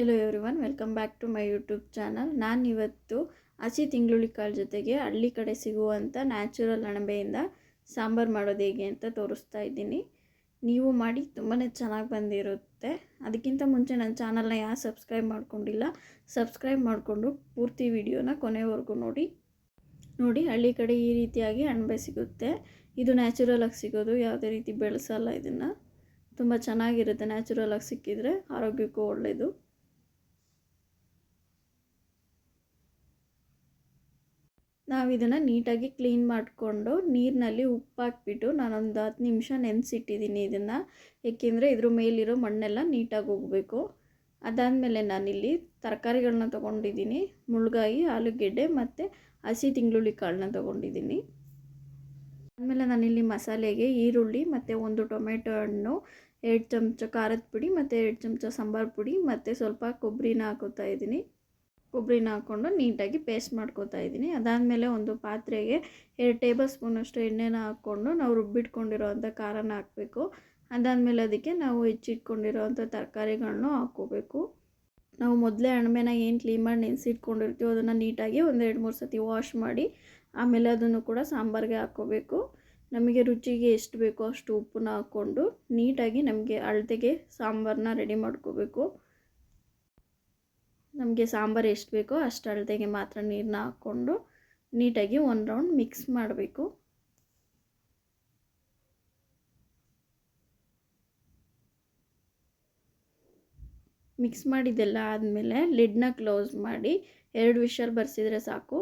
Hello everyone welcome back to my YouTube channel ನಾನು ಇವತ್ತು ಹಸಿ ತಿಂಗಳುಳಿ ಕಾಳು ಜೊತೆಗೆ ಹಳ್ಳಿ ಕಡೆ ಸಿಗುವಂಥ ನ್ಯಾಚುರಲ್ ಅಣಬೆಯಿಂದ ಸಾಂಬಾರು ಮಾಡೋದು ಹೇಗೆ ಅಂತ ತೋರಿಸ್ತಾ ಇದ್ದೀನಿ. ನೀವು ಮಾಡಿ ತುಂಬಾ ಚೆನ್ನಾಗಿ ಬಂದಿರುತ್ತೆ. ಅದಕ್ಕಿಂತ ಮುಂಚೆ ನನ್ನ ಚಾನಲ್ನ ಯಾರು ಸಬ್ಸ್ಕ್ರೈಬ್ ಮಾಡ್ಕೊಂಡಿಲ್ಲ ಸಬ್ಸ್ಕ್ರೈಬ್ ಮಾಡಿಕೊಂಡು ಪೂರ್ತಿ ವಿಡಿಯೋನ ಕೊನೆವರೆಗೂ ನೋಡಿ. ನೋಡಿ, ಹಳ್ಳಿ ಕಡೆ ಈ ರೀತಿಯಾಗಿ ಅಣಬೆ ಸಿಗುತ್ತೆ. ಇದು ನ್ಯಾಚುರಲ್ ಆಗಿ ಸಿಗೋದು, ಯಾವುದೇ ರೀತಿ ಬೆಳೆಸಲ್ಲ ಇದನ್ನು. ತುಂಬ ಚೆನ್ನಾಗಿರುತ್ತೆ ನ್ಯಾಚುರಲ್ ಆಗಿ ಸಿಕ್ಕಿದರೆ ಆರೋಗ್ಯಕ್ಕೂ ಒಳ್ಳೆಯದು ನಾವು ಇದನ್ನು ನೀಟಾಗಿ ಕ್ಲೀನ್ ಮಾಡಿಕೊಂಡು ನೀರಿನಲ್ಲಿ ಉಪ್ಪು ಹಾಕ್ಬಿಟ್ಟು ನಾನೊಂದು ಹತ್ತು ನಿಮಿಷ ನೆನೆಸಿಟ್ಟಿದ್ದೀನಿ ಇದನ್ನು. ಏಕೆಂದರೆ ಇದ್ರ ಮೇಲಿರೋ ಮಣ್ಣೆಲ್ಲ ನೀಟಾಗಿ ಹೋಗಬೇಕು. ಅದಾದಮೇಲೆ ನಾನಿಲ್ಲಿ ತರಕಾರಿಗಳನ್ನ ತೊಗೊಂಡಿದ್ದೀನಿ ಮುಳುಗಾಯಿ, ಆಲೂಗೆಡ್ಡೆ ಮತ್ತು ಹಸಿ ತಿಂಗಳುಳ್ಳಿ ಕಾಳನ್ನ ತೊಗೊಂಡಿದ್ದೀನಿ ಆದಮೇಲೆ ನಾನಿಲ್ಲಿ ಮಸಾಲೆಗೆ ಈರುಳ್ಳಿ ಮತ್ತು ಒಂದು ಟೊಮೆಟೊ ಹಣ್ಣು, ಎರಡು ಚಮಚ ಖಾರದ ಪುಡಿ ಮತ್ತು ಎರಡು ಚಮಚ ಸಾಂಬಾರು ಪುಡಿ ಮತ್ತು ಸ್ವಲ್ಪ ಕೊಬ್ಬರಿನ ಹಾಕೋತಾ ಇದ್ದೀನಿ ಕೊಬ್ಬರಿನ ಹಾಕ್ಕೊಂಡು ನೀಟಾಗಿ ಪೇಸ್ಟ್ ಮಾಡ್ಕೋತಾ ಇದ್ದೀನಿ. ಅದಾದಮೇಲೆ ಒಂದು ಪಾತ್ರೆಗೆ ಎರಡು ಟೇಬಲ್ ಸ್ಪೂನಷ್ಟು ಎಣ್ಣೆನ ಹಾಕ್ಕೊಂಡು ನಾವು ರುಬ್ಬಿಟ್ಕೊಂಡಿರೋವಂಥ ಖಾರನ ಹಾಕಬೇಕು. ಅದಾದಮೇಲೆ ಅದಕ್ಕೆ ನಾವು ಹೆಚ್ಚಿಟ್ಕೊಂಡಿರೋವಂಥ ತರಕಾರಿಗಳನ್ನೂ ಹಾಕ್ಕೋಬೇಕು. ನಾವು ಮೊದಲೇ ಅಣಬೆನ ಏನು ಕ್ಲೀನ್ ಮಾಡಿ ನೆನೆಸಿಟ್ಕೊಂಡಿರ್ತೀವೋ ಅದನ್ನು ನೀಟಾಗಿ ಒಂದು ಎರಡು ಮೂರು ಸತಿ ವಾಶ್ ಮಾಡಿ ಆಮೇಲೆ ಅದನ್ನು ಕೂಡ ಸಾಂಬಾರಿಗೆ ಹಾಕ್ಕೋಬೇಕು. ನಮಗೆ ರುಚಿಗೆ ಎಷ್ಟು ಬೇಕೋ ಅಷ್ಟು ಉಪ್ಪನ್ನ ಹಾಕ್ಕೊಂಡು ನೀಟಾಗಿ ನಮಗೆ ಅಳತೆಗೆ ಸಾಂಬಾರನ್ನ ರೆಡಿ ಮಾಡ್ಕೋಬೇಕು. ನಮಗೆ ಸಾಂಬಾರು ಎಷ್ಟು ಬೇಕೋ ಅಷ್ಟು ಅಳತೆಗೆ ಮಾತ್ರ ನೀರನ್ನ ಹಾಕ್ಕೊಂಡು ನೀಟಾಗಿ ಒಂದು ರೌಂಡ್ ಮಿಕ್ಸ್ ಮಾಡಬೇಕು. ಮಿಕ್ಸ್ ಮಾಡಿದ್ದೆಲ್ಲ ಆದಮೇಲೆ ಲಿಡ್ನ ಕ್ಲೋಸ್ ಮಾಡಿ ಎರಡು ವಿಷಲ್ ಬರ್ಸಿದ್ರೆ ಸಾಕು.